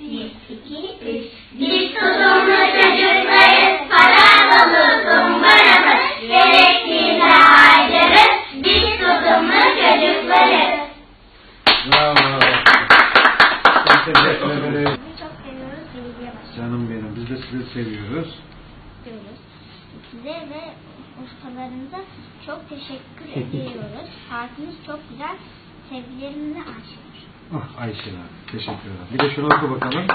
Bir, iki, üç. Biz tutumlu çocuklarız, para dolu kumbaramız, gerektiğinde harcarız. Biz Canım benim. Biz de sizi seviyoruz. diyoruz. Size ve ustalarınıza çok teşekkür ediyoruz. Parkımız çok güzel. Sevgilerimle Ayşenur. Ah Ayşe'ler. Teşekkür ederim. Bir de şunu oku bakalım.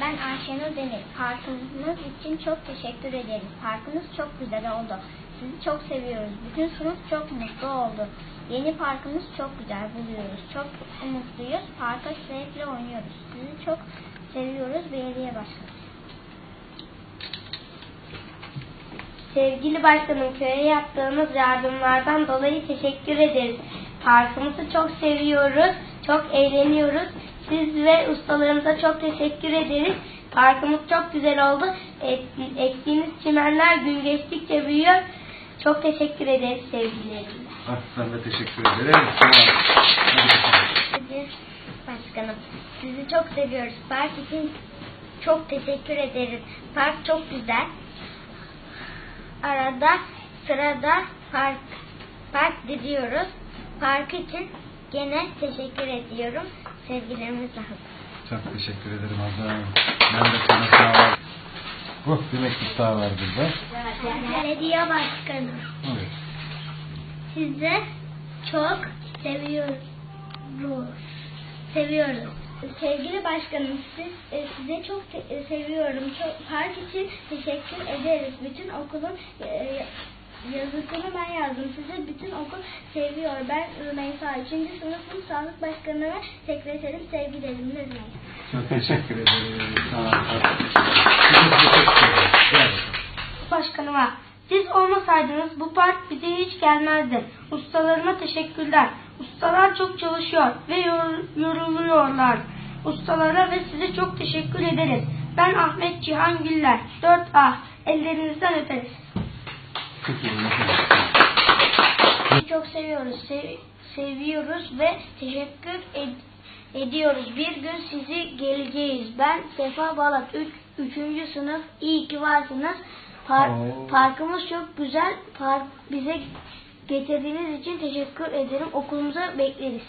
Ben Ayşenur Demir. Parkımız için çok teşekkür ederiz. Parkımız çok güzel oldu. Sizi çok seviyoruz. Bütün sınıf çok mutlu oldu. Yeni parkımız çok güzel buluyoruz. Çok mutluyuz. Parka sürekli oynuyoruz. Sizi çok seviyoruz belediye başkanı. Sevgili başkanım köye yaptığınız yardımlardan dolayı teşekkür ederiz. Parkımızı çok seviyoruz, çok eğleniyoruz. Siz ve ustalarınıza çok teşekkür ederiz. Parkımız çok güzel oldu. Ek- Ektiğiniz çimenler gün geçtikçe büyüyor. Çok teşekkür ederiz sevgilerimle. Ah ben de teşekkür ederim. Başkanım. Sizi çok seviyoruz. Park için çok teşekkür ederiz. Park çok güzel. Arada sırada park park gidiyoruz. Park için gene teşekkür ediyorum. Sevgilerimizle Çok teşekkür ederim Azam. Ben de sana sağ ol. Oh bir mektup daha var burada. Belediye başkanı. Evet. Sizi çok seviyoruz. Seviyoruz. Sevgili başkanım siz e, size çok e, seviyorum. Çok park için teşekkür ederiz. Bütün okulun e, yazısını ben yazdım. Sizi bütün okul seviyor. Ben Rümeysa 3. sınıfın sağlık başkanı ve sekreterim sevgilerimle Rümeysa. Çok teşekkür ederim. Sağ. Başkanıma siz olmasaydınız bu park bize hiç gelmezdi. Ustalarıma teşekkürler. Ustalar çok çalışıyor ve yor- yoruluyorlar. Ustalara ve size çok teşekkür ederiz. Ben Ahmet Cihan Güller. 4A. Ellerinizden öperiz. Çok seviyoruz. sev- seviyoruz ve teşekkür ed- ediyoruz. Bir gün sizi geleceğiz. Ben Sefa Balat 3. sınıf. İyi ki varsınız. Par- Oo. parkımız çok güzel. Park bize getirdiğiniz için teşekkür ederim. Okulumuza bekleriz.